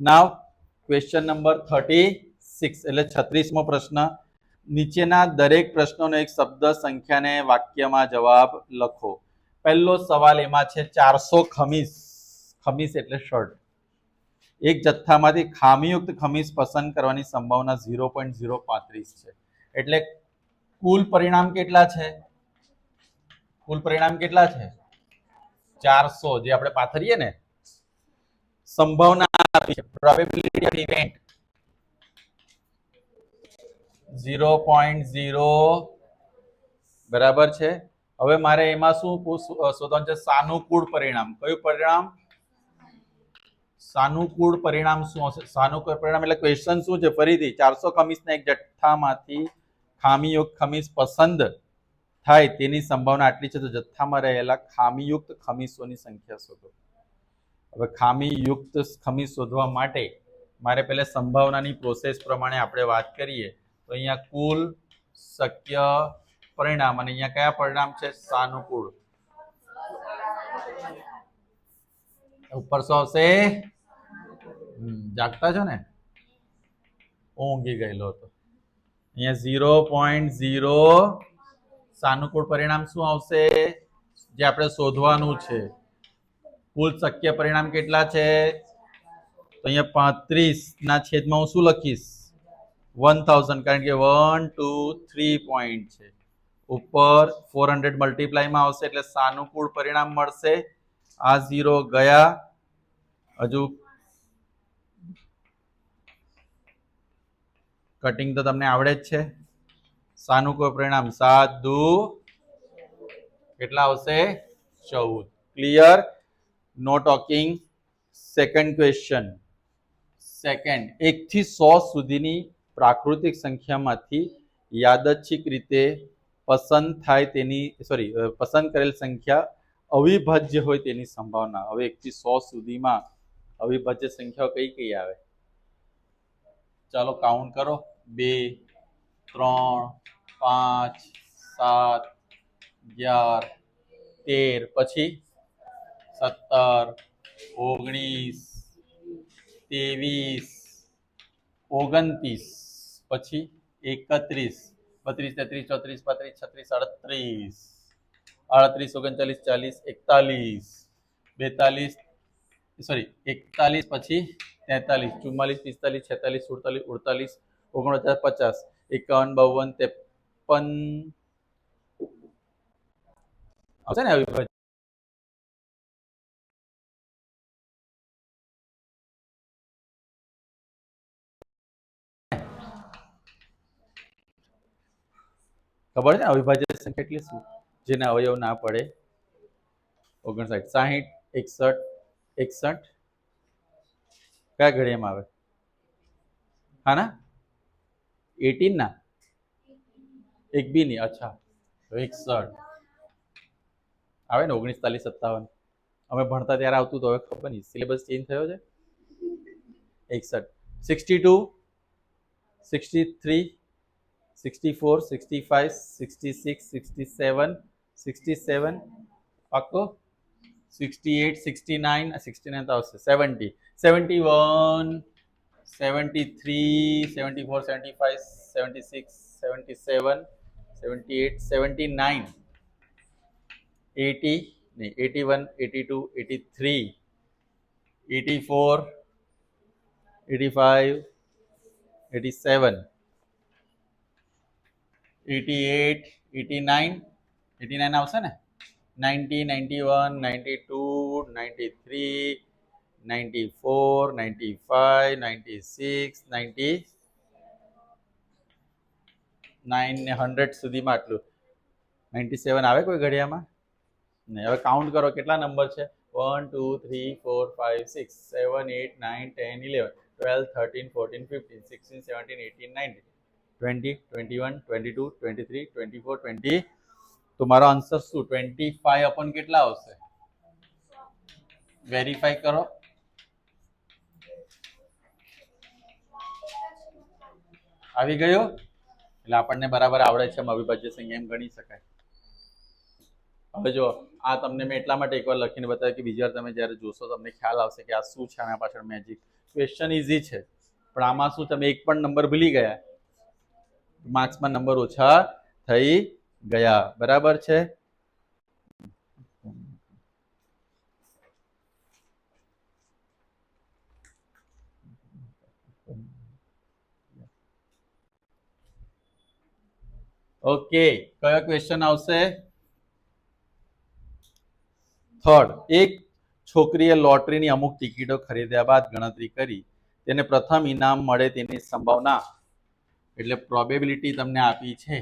Now question number thirty six એટલે છત્રીસમો પ્રશ્ન. નીચેના દરેક પ્રશ્નોનો એક શબ્દ સંખ્યાને વાક્યમાં જવાબ લખો. પહેલો સવાલ એમાં છે ચારસો ખમીસ. ખમીસ એટલે શર્ટ. એક જથ્થામાંથી ખામીયુક્ત ખમીસ પસંદ કરવાની સંભાવના ઝીરો પોઈન્ટ ઝીરો પાંત્રીસ છે. એટલે કુલ પરિણામ કેટલા છે? કુલ પરિણામ કેટલા છે? ચારસો, જે આપણે પાથરીએ ને. સંભાવના probability of event zero point zero બરાબર છે? હવે મારે એમાં શું શોધવાનું છે સાનુકૂળ પરિણામ. કયું પરિણામ? સાનુકૂળ પરિણામ શું હશે? સાનુકૂળ પરિણામ એટલે ક્વેશ્ચન શું છે? ફરીથી ચારસો ખમીસના એક જથ્થામાંથી ખામીયુક્ત ખમીસ પસંદ થાય તેની સંભાવના આટલી છે. તો જથ્થામાં રહેલા ખામીયુક્ત ખમીસોની સંખ્યા શોધો. હવે ખામીયુક્ત ખમી શોધવા માટે મારે પહેલાં સંભાવનાની પ્રોસેસ પ્રમાણે આપણે વાત કરીએ. તો અહીંયા કુલ શક્ય પરિણામ અને અહીંયા કયા પરિણામ છે? સાનુકૂળ. ઉપર શું આવશે? જાગતા છો ને? ઊંઘી ગયેલો હતો. અહીંયા ઝીરો પોઈન્ટ ઝીરો સાનુકૂળ પરિણામ શું આવશે? જે આપણે શોધવાનું છે. કુલ શક્ય પરિણામ કેટલા છે? તો અહીંયા પાંત્રીસ ના છેદમાં હું શું લખીશ? વન થાઉઝન્ડ, કારણ કે વન, ટુ, થ્રી પોઈન્ટ છે. ઉપર ફોર હંડ્રેડ મલ્ટીપ્લાયમાં આવશે, એટલે સાનુકૂળ પરિણામ મળશે. આ ઝીરો ગયા. હજુ કટિંગ તો તમને આવડે જ છે. સાનુકૂળ પરિણામ? સાત, દુ. કેટલા આવશે? ચૌદ. Clear? No talking second question second એકથી સો સુધીની પ્રાકૃતિક સંખ્યામાંથી યાદચ્છિક રીતે પસંદ થાય તેની સોરી પસંદ કરેલ સંખ્યા અવિભાજ્ય હોય તેની સંભાવના. હવે એકથી સો સુધીમાં અવિભાજ્ય સંખ્યાઓ કઈ કઈ આવે? ચાલો કાઉન્ટ કરો. બે, ત્રણ, પાંચ, સાત, અગિયાર, તેર. પછી સત્તર, ઓગણીસ, ત્રેવીસ, ઓગણત્રીસ, પછી એકત્રીસ, બત્રીસ, તેત્રીસ, ચોત્રીસ, પાંત્રીસ, છત્રીસ અડત્રીસ આડત્રીસ, ઓગણચાલીસ, ચાલીસ, એકતાલીસ, બેતાલીસ, સોરી, એકતાલીસ, પછી તેતાલીસ, ચુમ્માલીસ, પિસ્તાલીસ, છેતાલીસ, સુડતાલીસ, ઉડતાલીસ, ઓગણપચાસ, પચાસ, એકાવન, બાવન, ત્રેપન, આવશે ને અવિભાજ્ય ખબર છે અવિભાજ્ય સંખ્યા એટલે શું? જેને અવયવ ના પડે. ઓગણસાઠ સાહીઠ, એકસઠ એકસઠ. કયા ઘડિયામાં આવે? હા ના એટીન ના? એક બી ની, અચ્છા. એકસઠ. આવે ને ઓગણીસ, ચાલીસ, સત્તાવન. અમે ભણતા ત્યારે આવતું તો હવે ખબર નહીં. સિલેબસ ચેન્જ થયો છે? એકસઠ. Sixty two, sixty three 64, 65, 66, 67, 67, 68, 69, uh, 69 thousand, 70, 71, 73, 74, 75, 76, 77, 78, 79, 80, 81, 82, 83, 84, 85, 87, eighty eight, eighty nine eighty nine आवश्यक ने? Ninety ninety one ninety two ninety three ninety four ninety five ninety six ninety nine hundred सुधी में आटलू नाइंटी सेवन आए कोई घड़िया में नहीं हमें काउंट करो के नंबर है one two three four five six seven eight nine ten eleven twelve thirteen fourteen fifteen sixteen seventeen eighteen nineteen twenty twenty one twenty two twenty three twenty four twenty તો મારો answer શું? Twenty five અપન કેટલા આવશે? Verify કરો. આવી ગયો? એટલે આપણને બરાબર આવડે છે, એમ અવિભાજ્ય સંખ્યા એમ ગણી શકાય. હવે જો આ તમને મેં એટલા માટે એકવાર લખીને બતાવ્યું કે બીજી વાર તમે જ્યારે જોશો તમને ખ્યાલ આવશે કે આ શું છે આના પાછળ મેજિક ક્વેશ્ચન ઇઝી છે. પણ આમાં શું, તમે એક પણ નંબર ભૂલી ગયા. માર્ક્સમાં નંબર ઓછા થઈ ગયા. બરાબર છે? ઓકે, કયો ક્વેશ્ચન આવશે? થર્ડ એક છોકરીએ લોટરીની અમુક ટિકિટો ખરીદ્યા બાદ ગણતરી કરી. તેને પ્રથમ ઇનામ મળે તેની સંભાવના એટલે પ્રોબેબિલિટી તમને આપી છે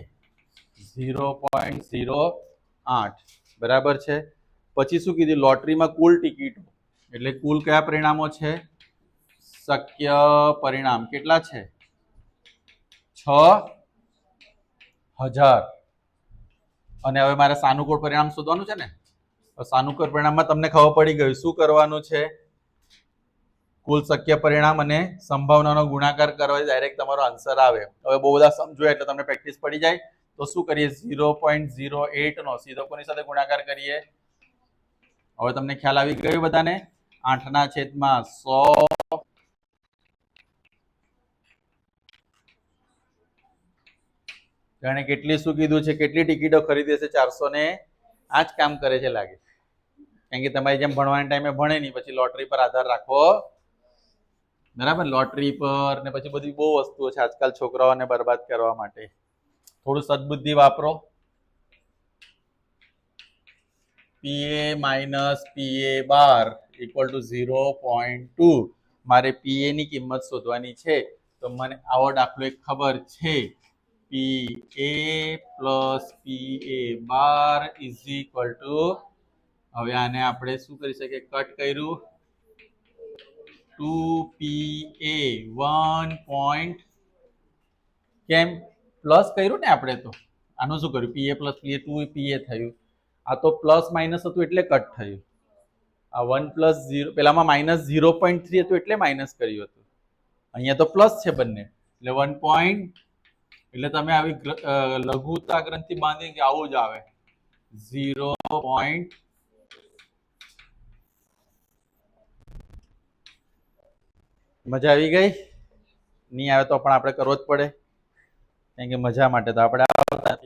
ઝીરો પોઈન્ટ ઝીરો આઠ બરાબર છે? પછી શું કીધું? લોટરીમાં કુલ ટિકિટો. એટલે કુલ કયા પરિણામો છે? શક્ય પરિણામ કેટલા છે? છ હજાર. અને હવે મારે સાનુકૂળ પરિણામ શોધવાનું છે ને? સાનુકૂળ પરિણામમાં તમને ખબર પડી ગયું શું કરવાનું છે? કુલ શક્ય પરિણામ અને સંભાવનાનો ગુણાકાર કરવા ડાયરેક્ટ તમારો આન્સર આવે. હવે બહુ બધા સમજો એટલે તમને પ્રેક્ટિસ પડી જાય. તો શું કરીએ? ઝીરો પોઈન્ટ ઝીરો એટ નો સીધો કોની સાથે ગુણાકાર કરીએ? હવે તમને ખ્યાલ આવી ગયો બધાને? આઠના છેદમાં સો. જાણે કેટલી શું કીધું છે? કેટલી ટિકિટો ખરીદે છે ચારસો ને આ જ કામ કરે છે લાગે? કારણ કે તમારી જેમ ભણવાના ટાઈમે ભણે નહીં, પછી લોટરી પર આધાર રાખવો બરાબર લોટરી પર ને પછી બધી બહુ વસ્તુઓ છે. આજકાલ છોકરાઓને બરબાદ કરવા માટે. થોડું સદબુદ્ધિ વાપરો. P A minus P A bar equal to zero point two મારે પીએ ની કિંમત શોધવાની છે. તો મને આવો દાખલો એક ખબર છે. P A plus P A bar is equal to હવે આને આપણે શું કરી શકીએ? કટ કર્યું. Two P A one point કેમ? પ્લસ કર્યું ને આપણે તો? આનું શું કર્યું? પીએ પ્લસ પીએ ટુ પીએ થયું. આ તો પ્લસ માઇનસ હતું એટલે કટ થયું. આ વન પ્લસ ઝીરો, પેલામાં માઇનસ ઝીરો પોઈન્ટ થ્રી હતું એટલે માઇનસ કર્યું હતું. અહીંયા તો પ્લસ છે બંને. એટલે વન પોઈન્ટ, એટલે તમે આવી લઘુતા ગ્રંથિ બાંધી કે આવું જ આવે. ઝીરો પોઈન્ટ મજા આવી ગઈ? નહીં આવે તો પણ આપણે કરવો જ પડે. કારણ કે મજા માટે તો આપણે આવતા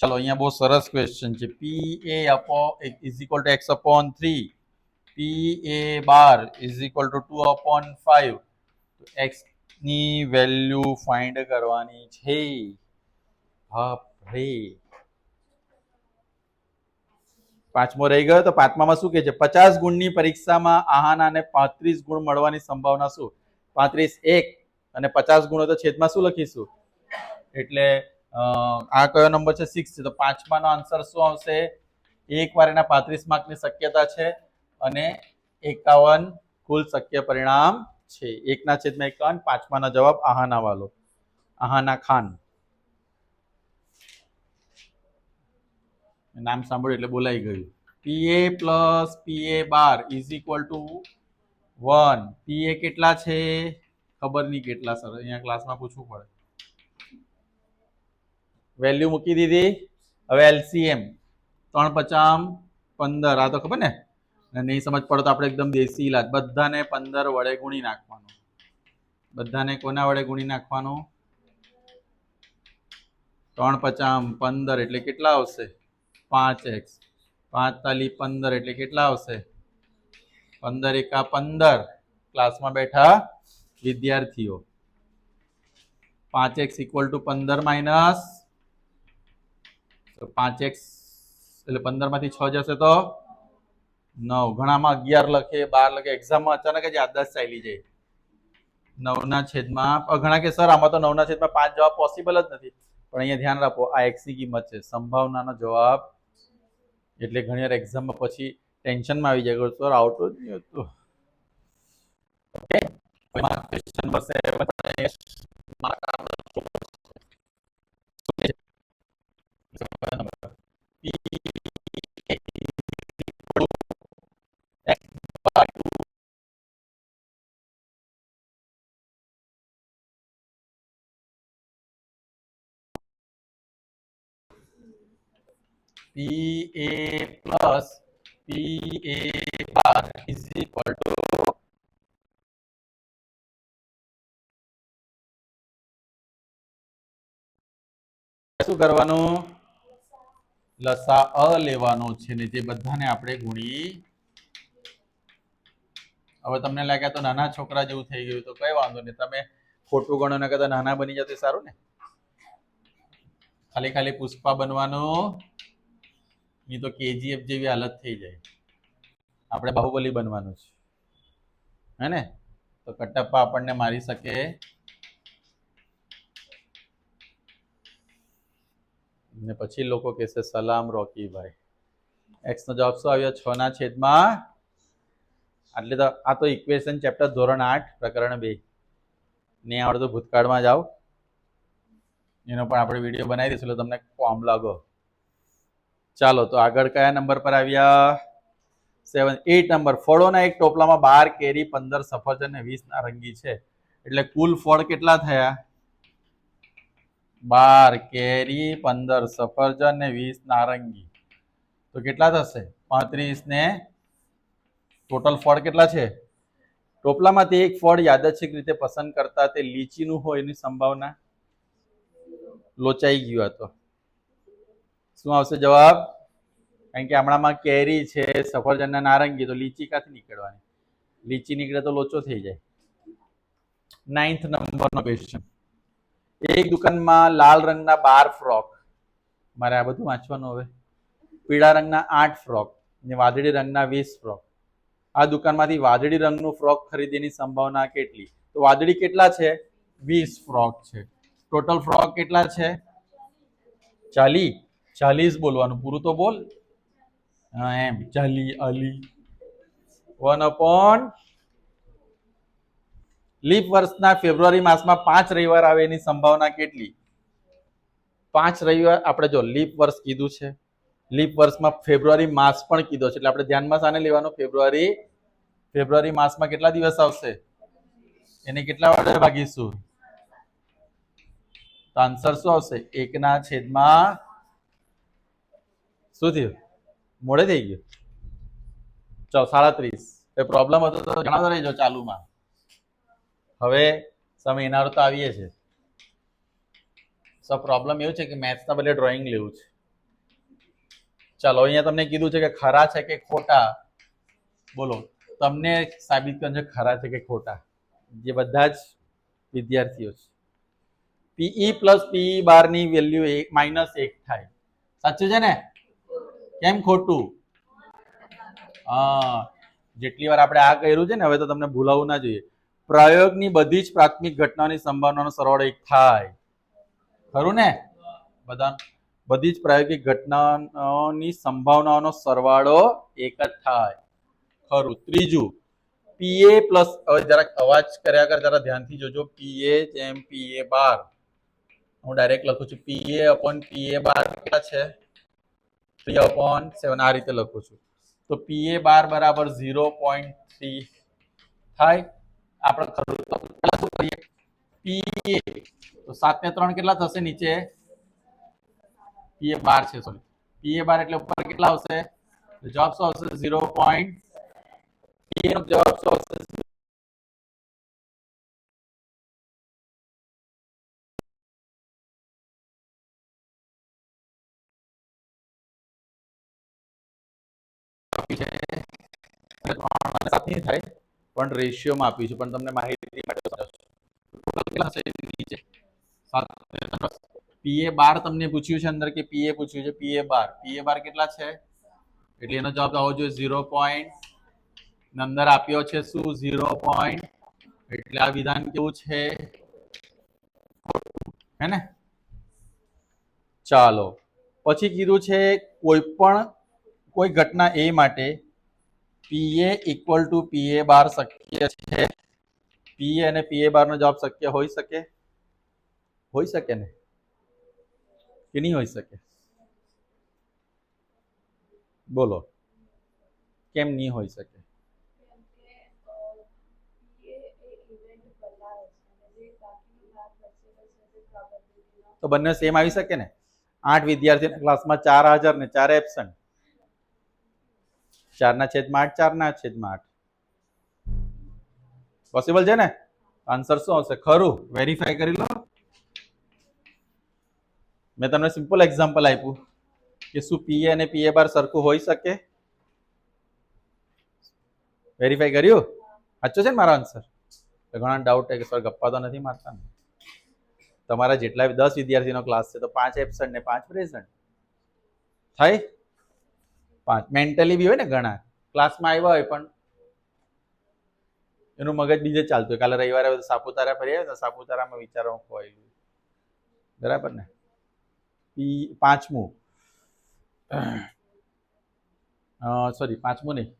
ચલો, અહીંયા બહુ સરસ ક્વેશ્ચન છે. P A upon is equal to x upon three P A bar is equal to two upon five એક્સની value find કરવાની છે. બાપરે. પાંચમો રહી ગયો. તો પાંચમામાં શું કે છે? પચાસ ગુણની પરીક્ષામાં આહાનાને પાંત્રીસ ગુણ મળવાની સંભાવના શું? પાંત્રીસ એક. અને પચાસ ગુણો તો છેદમાં શું લખીશું? એટલે આ કયો નંબર છે? સિક્સ છે. તો પાંચમાનો આન્સર શું આવશે? એક વાર એના પાંત્રીસ માર્કની શક્યતા છે અને એકાવન કુલ શક્ય પરિણામ છે. એકના છેદમાં એકાવન, પાંચમાનો જવાબ આહાના વાલો. આહાના ખાન. નામ સાંભળ્યું એટલે બોલાઈ ગયું. P A plus P A bar is equal to one P A કેટલા છે? ખબર નહીં કેટલા, સર. અહીંયા ક્લાસમાં પૂછવું પડે. વેલ્યુ મૂકી દીધી. હવે એલસીએમ. ત્રણ પચામ પંદર. આ તો ખબર ને? નહીં સમજ પડે તો આપણે એકદમ દેશી ઇલાજ બધાને પંદર વડે ગુણી નાખવાનું. બધાને કોના વડે ગુણી નાખવાનું? ત્રણ પચામ પંદર એટલે કેટલા આવશે? પાંચ એક્સ પાંચ તાલી પંદર એટલે કેટલા આવશે? પંદર એકા પંદર. ક્લાસમાં બેઠા વિદ્યાર્થીઓ. પાંચ એક્સ ઇક્વલ ટુ પંદર માઇનસ પાંચ એક્સ એટલે પંદરમાંથી છ જશે તો નવ. ઘણામાં અગિયાર લખે, બાર લખે. એક્ઝામમાં અચાનક જ યાદદાસ્ત ચાલી જાય. નવના છેદમાં ઘણા કે સર, આમાં તો નવના છેદમાં પાંચ જવાબ પોસિબલ જ નથી. પણ અહીંયા ધ્યાન રાખો, આ એક્સની કિંમત છે. સંભાવનાનો જવાબ એટલે ઘણી વાર એક્ઝામમાં પછી ટેન્શનમાં આવી જાય. તો આવતો જ નહીં હતો. Question P A plus P A bar is શું કરવાનું? લસા અ લેવાનો છે ને, જે બધાને આપણે ગુણી. હવે તમને લાગ્યા તો નાના છોકરા જેવું થઈ ગયું, તો કઈ વાંધો નહીં. તમે ખોટું ગણો ને કરતા નાના બની જતો સારું ને. ખાલી ખાલી પુષ્પા બનવાનું. નહીં તો કેજીએફ જેવી હાલત થઈ જાય. આપણે બાહુબલી બનવાનું છે. હે ને? તો કટપ્પા આપણને મારી શકે. ને પછી લોકો કહેશે, સલામ રોકીભાઈ એક્સ નો જવાબ શું આવ્યો? છ ના છેદમાં એટલે તો આ તો ઇક્વેશન ચેપ્ટર ધોરણ આઠ, પ્રકરણ બે. ને આવડતું ભૂતકાળમાં જાઓ. એનો પણ આપણે વીડિયો બનાવી દઈશું એટલે તમને કોમ લાગો. ચાલો, તો આગળ કયા નંબર પર આવ્યા? સેવન એટ નંબર ફળોના એક ટોપલામાં બાર કેરી, પંદર સફરજન અને વીસ નારંગી છે. એટલે કુલ ફળ કેટલા થયા? બાર કેરી, પંદર સફરજન ને વીસ નારંગી. તો કેટલા થશે? પાંત્રીસ ને ટોટલ ફળ કેટલા છે? ટોપલામાંથી એક ફળ યાદચ્છિક રીતે પસંદ કરતા તે લીચીનું હોય એની સંભાવના લોચાઈ ગયું હતો શું આવશે જવાબ? કારણ કે હમણાંમાં કેરી છે સફરજન નારંગી, તો લીચી ક્યાંથી નીકળવાની? લીચી નીકળે તો લોચો થઈ જાય. નાઇન્થ નંબરનો ક્વેશ્ચન એક દુકાનમાં લાલ રંગના બાર ફ્રોક મારે આ બધું વાંચવાનું હવે. પીળા રંગના આઠ ફ્રોક ને વાદળી રંગના વીસ ફ્રોક આ દુકાનમાંથી વાદળી રંગનું ફ્રોક ખરીદીની સંભાવના કેટલી? તો વાદળી કેટલા છે? વીસ ફ્રોક છે. ટોટલ ફ્રોક કેટલા છે? ચાલી. ચાલીસ બોલવાનું, પૂરું તો બોલ. એમ. ચાલી, અલી. વન અપોન લીપ વર્ષના ફેબ્રુઆરી માસમાં પાંચ રવિવાર આવે એની સંભાવના કેટલી? પાંચ રવિવાર, આપણે જો લીપ વર્ષ કીધું છે લીપ વર્ષમાં ફેબ્રુઆરી માસ પણ કીધો છે, એટલે આપણે ધ્યાનમાં સાને લેવાનો ફેબ્રુઆરી ફેબ્રુઆરી માસમાં કેટલા દિવસ આવશે? એને કેટલા વડે ભાગીશું? તો આન્સર શું આવશે? એકના છેદમાં શું થયું? મોડે થઈ ગયું? ચાલો સાડત્રીસ એ પ્રોબ્લેમ હતો તો જણાવતો રહેજો ચાલુમાં. હવે સમય એનારો તો આવીએ છે. સર પ્રોબ્લેમ એવું છે કે મેથ્સના બદલે ડ્રોઈંગ લેવું છે. ચાલો, અહીંયા તમને કીધું છે કે ખરા છે કે ખોટા? બોલો, તમને સાબિત કરવાનું છે ખરા છે કે ખોટા? જે બધા જ વિદ્યાર્થીઓ છે. પીઈ પ્લસ પીઈ બારની વેલ્યુ એક માઇનસ એક થાય. સાચું છે ને? કેમ ખોટું? હા, જેટલી વાર આપણે આ કર્યું છે ને, હવે તો તમને ભૂલાવવું ના જોઈએ. પ્રયોગની બધી જ પ્રાથમિક ઘટનાની સંભાવનાનો સરવાળો એક થાય. ખરું ને? બધા બધી જ પ્રાયોગિક ઘટનાની સંભાવનાનો સરવાળો એક જ થાય. ખરું. ત્રીજું પીએ પ્લસ જરાક અવાજ કર્યા કર, જરા ધ્યાનથી જોજો. પીએ જેમ પીએ બાર. હું ડાયરેક્ટ લખું છું. પીએ અપોન પીએ બાર કેટલા છે? થ્રી અપોન સેવન આ રીતે લખું છું. તો પીએ બાર બરાબર ઝીરો પોઈન્ટ થ્રી થાય. આપણે ખરું તો પહેલા શું કરીએ? પીએ તો સાત ને ત્રણ કેટલા થશે નીચે? પીએ બાર છે સોરી પીએ બાર એટલે ઉપર કેટલા આવશે? તો જવાબ શું આવશે? ઝીરો પોઈન્ટ પીએ નો જવાબ શું આવશે? આપ્યું છે. ત્રણ અને સાત નહીં થાય પણ રેશિયોમાં આપી છે. પણ તમને માહિતી માટે પીએ બાર તમને પૂછ્યું છે અંદર કે પીએ પૂછ્યું છે? પીએ બાર. પીએ બાર કેટલા છે? એટલે એનો જવાબ આવવો જોઈએ ઝીરો પોઈન્ટ. અંદર આપ્યો છે શું? Zero point. એટલે આ વિધાન કેવું છે. હે ને? ચાલો. પછી કીધું છે કોઈ પણ કોઈ ઘટના એ માટે પીએ ઇક્વલ ટુ પીએ બાર શક્ય છે? પીએ અને પીએ બારનો જવાબ શક્ય હોઈ શકે? હોઈ શકે ને? કે નહીં હોઈ શકે? બોલો. કેમ નહીં હોઈ શકે? તો બંને સેમ આવી શકે ને? આઠ વિદ્યાર્થીના ક્લાસમાં ચાર હાજર ને ચાર એબસન્ટ ચારના છેદમાં આઠ, ચારના છેદમાં આઠ. પોસિબલ છે ને? આન્સર શું આવશે? ખરું. વેરીફાઈ કરી લો. મેં તમને સિમ્પલ એક્ઝામ્પલ આપ્યું કે શું પીએ અને પીએ બાર સરખું હોઈ શકે. વેરીફાઈ કર્યું? સાચો છે ને મારો આન્સર ઘણા ડાઉટ છે કે સર ગપ્પા તો નથી મારતા. તમારા જેટલા દસ વિદ્યાર્થીનો ક્લાસ છે તો પાંચ એબસન્ટ ને પાંચ પ્રેઝન્ટ થાય? પાંચ. મેન્ટલી બી હોય ને ઘણા. ક્લાસમાં આવ્યા હોય પણ એનું મગજ બીજે ચાલતું હોય. કાલે રવિવારે સાપુતારા ફરી આવ્યા સાપુતારામાં વિચારો ખોવાયેલું બરાબર ને? પાંચમું. સોરી પાંચમું નહીં.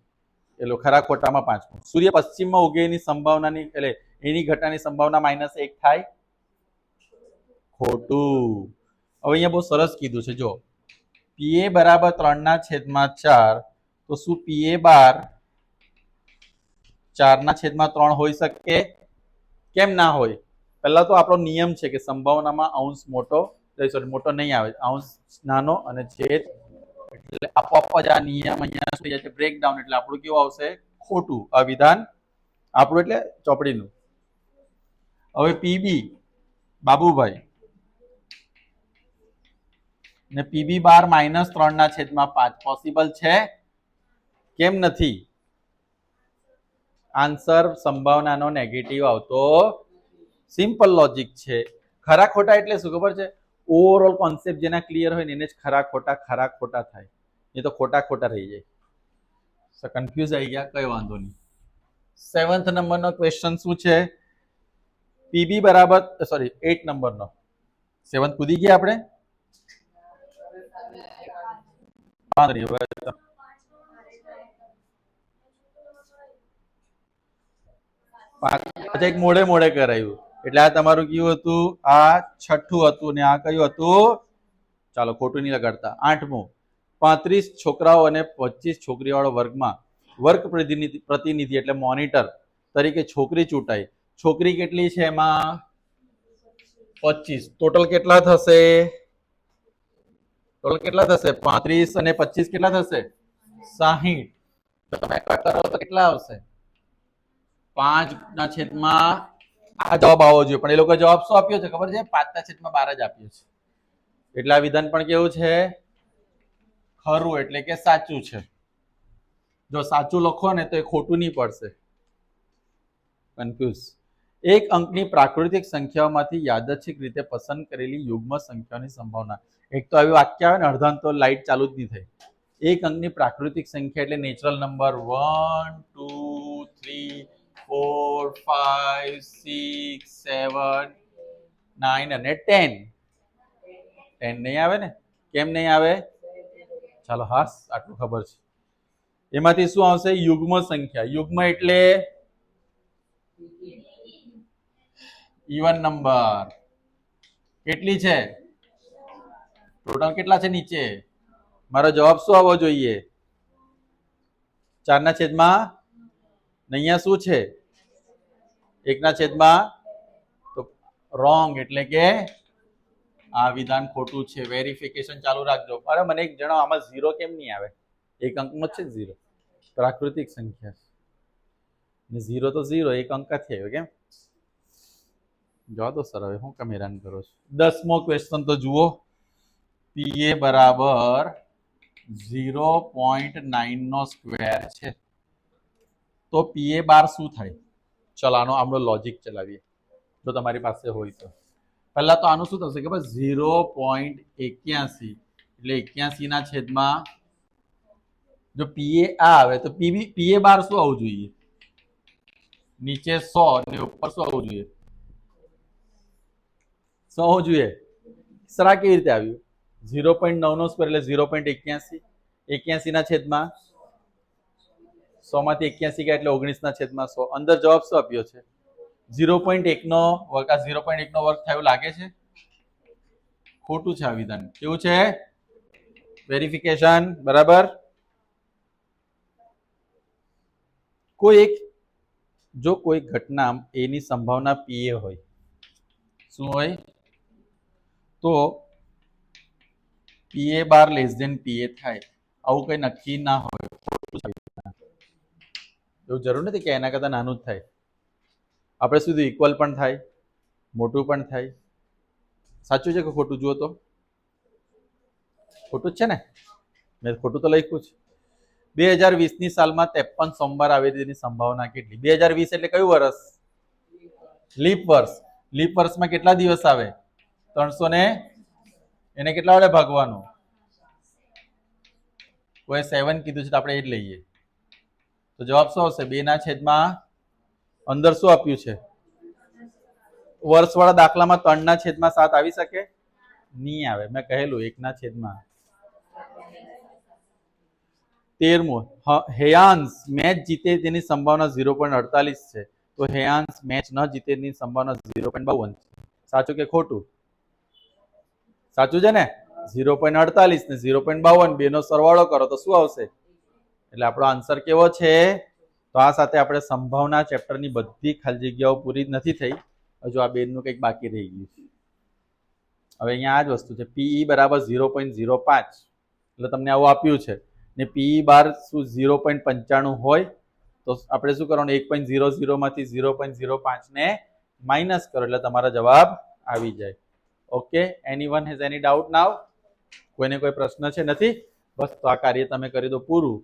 એટલે ખરા ખોટામાં પાંચમું. સૂર્ય પશ્ચિમમાં ઉગે એની સંભાવનાની, એટલે એની ઘટનાની સંભાવના માઇનસ એક થાય. ખોટું. હવે અહીંયા બહુ સરસ કીધું છે, જો. પીએ બરાબર ત્રણના છેદમાં ચાર, તો શું પીએ બાર ચારના છેદમાં ત્રણ હોઈ શકે? કેમ ના હોય? પહેલાં તો આપણો નિયમ છે કે સંભાવનામાં અંશ મોટો સોરી મોટો નહીં આવે, અંશ નાનો અને છેદ. એટલે આપોઆપ જ આ નિયમ અહીંયા શું જાય છે બ્રેકડાઉન એટલે આપણું કેવું આવશે? ખોટું. આ વિધાન આપણું એટલે ચોપડીનું. હવે પીબી બાબુભાઈ. ને પીબી બાર માઇનસ ત્રણના છેદમાં પાંચ. પોસિબલ છે? કેમ નથી? આન્સર સંભાવનાનો નેગેટિવ આવતો સિમ્પલ લોજિક છે. ખરા ખોટા એટલે શું ખબર છે? ઓવરઓલ કોન્સેપ્ટ જેના ક્લિયર હોય ને એને જ ખરા ખોટા ખરા ખોટા થાય. એ તો ખોટા ખોટા રહી જાય. કન્ફ્યુઝ આવી ગયા. કઈ વાંધો નહીં. સેવન્થ નંબરનો ક્વેશ્ચન શું છે? પીબી બરાબર સોરી એટ નંબરનો. સેવન્થ કૂદી ગયા આપણે? નહીં, હવે પાછા એક મોડે મોડે કરાયું. એટલે આ તમારું કયું હતું આ છઠ્ઠું હતું ને આ કયું હતું? ચાલો ખોટું નહીં લગાડતા. આઠમું. પાંત્રીસ છોકરાઓ અને પચીસ છોકરીવાળો વર્ગમાં વર્ગ પ્રતિનિધિ પ્રતિનિધિ એટલે મોનિટર તરીકે છોકરી ચૂંટાઈ. છોકરી કેટલી છે એમાં? પચીસ. ટોટલ કેટલા થશે? ટોટલ કેટલા થશે? પાંત્રીસ અને પચીસ કેટલા થશે? સાહીઠ. તો તમે કરો તો કેટલા આવશે? પાંચ ના છેદમાં આ જવાબ આવવો જોઈએ, પણ એ લોકો જવાબ શું આપ્યો છે ખબર છે? પાંચ છેદમાં બાર જ આપ્યો છે. એટલે વિધાન પણ કેવું છે? ખરું એટલે કે સાચું છે. જો સાચું લખો ને તો એ ખોટું નહીં પડશે. કન્ફ્યુઝ એક અંકની પ્રાકૃતિક સંખ્યાઓમાંથી યાદચ્છિક રીતે પસંદ કરેલી યુગ્મ સંખ્યાની સંભાવના. એક તો આવી વાક્ય આવે ને અડધાન તો લાઈટ ચાલુ જ નહીં થાય. એક અંકની પ્રાકૃતિક સંખ્યા એટલે natural number one two three four five six seven nine અને ટેન ટેન નહીં આવે ને? કેમ નહીં આવે? ચાલો, હાસ, આટલું ખબર છે. એમાંથી શું આવશે? યુગ્મ સંખ્યા. યુગ્મ એટલે ઇવન નંબર કેટલી છે? ટોટલ કેટલા છે નીચે? મારો જવાબ શું આવવો જોઈએ? ચારના છેદમાં અહીંયા શું છે? એકના છેદમાં તો રોંગ એટલે કે આ વિધાન ખોટું છે. વેરિફિકેશન ચાલુ રાખજો. અરે મને એક જણાવો, આમાં ઝીરો કેમ નહીં આવે? એક અંકનો છે ઝીરો પ્રાકૃતિક સંખ્યા છે. ઝીરો તો ઝીરો એક અંક જ આવ્યો કેમ? જવા દો સર, હવે હું કેમ હેરાન કરો છો? દસમો ક્વેશ્ચન તો જુઓ. પીએ બરાબર ઝીરો પોઈન્ટ નાઇનનો સ્ક્વેર છે. તો પીએ બાર શું થાય? ચલો, આનો આપણો લોજિક ચલાવીએ. જો તમારી પાસે હોય તો. પહેલા તો આનું શું થશે બસ ઝીરો પોઈન્ટ એક્યાસી. એટલે એક્યાસી ના છેદમાં જો પીએ આ આવે તો પીબી પીએ બાર શું આવવું જોઈએ? નીચે સો ને ઉપર શું આવવું જોઈએ? સો આવવું જોઈએ. સરા કેવી રીતે આવ્યું. ઝીરો પોઈન્ટ નવનો સ્ક્વેર એટલે ઝીરો પોઈન્ટ એક્યાસી. એક્યાસીના છેદમાં સોમાંથી એક્યાસી ગયા એટલે ઓગણીસના છેદમાં સો. અંદર જવાબ શું આપ્યો છે? ઝીરો પોઈન્ટ એકનો વર્ગ, આ ઝીરો પોઈન્ટ એકનો વર્ગ થયો લાગે છે? ખોટું છે આ વિધાન. કેવું છે? વેરિફિકેશન બરાબર? કોઈ એક, જો કોઈ ઘટના એની સંભાવના પીએ હોય, શું હોય? તો પીએ બાર લેસ દેન પીએ થાય. આવું કઈ નક્કી ના હોય. એવું જરૂર નથી કે એના કરતાં નાનું જ થાય. આપણે સુધી ઇક્વલ પણ થાય, મોટું પણ થાય. સાચું છે કે ખોટું? જુઓ તો. ખોટું જ છે ને? મેં ખોટું તો લખ્યું છે. બે હજાર વીસની સાલમાં ત્રેપન સોમવાર આવે તેની સંભાવના કેટલી? બે હજાર વીસ એટલે કયું વર્ષ? લીપ વર્ષ. લીપ વર્ષમાં કેટલા દિવસ આવે? ત્રણસો ને એને કેટલા વડે ભાગવાનું? કોઈ સેવન કીધું છે તો આપણે એ જ લઈએ. તો જવાબ શું આવશે? બે ના છેદમાં અંદર શું આપ્યું છે? વર્ષવાળા દાખલામાં ત્રણના છેદમાં સાત આવી શકે? નહીં આવે. મેં કહેલું એકના છેદમાં. તેરમું. હેયાન્સ મેચ જીતે તેની સંભાવના ઝીરો પોઈન્ટ અડતાલીસ છે. તો હેયાન્સ મેચ ન જીતે તેની સંભાવના ઝીરો પોઈન્ટ બાવન સાચું કે ખોટું? સાચું છે ને? ઝીરો પોઈન્ટ અડતાલીસ ને ઝીરો પોઈન્ટ બાવન, બેનો સરવાળો કરો તો શું આવશે? એટલે આપણો આન્સર કેવો છે? તો આ સાથે આપણે સંભાવના ચેપ્ટરની બધી ખાલી જગ્યાઓ પૂરી નથી થઈ. હજુ આ બેનનું કંઈક બાકી રહી ગયું છે. હવે અહીંયા આ જ વસ્તુ છે. પીઈ બરાબર ઝીરો પોઈન્ટ ઝીરો પાંચ. એટલે તમને આવું આપ્યું છે. ને પીઈ બાર શું ઝીરો પોઈન્ટ પંચાણું હોય, તો આપણે શું કરવાનું? એક પોઈન્ટ ઝીરો ઝીરોમાંથી ઝીરો પોઈન્ટ ઝીરો પાંચને માઇનસ કરો. એટલે તમારો જવાબ આવી જાય. Okay any one has any doubt now કોઈને કોઈ પ્રશ્ન છે નથી? બસ તો આ કાર્ય તમે કરી દો પૂરું.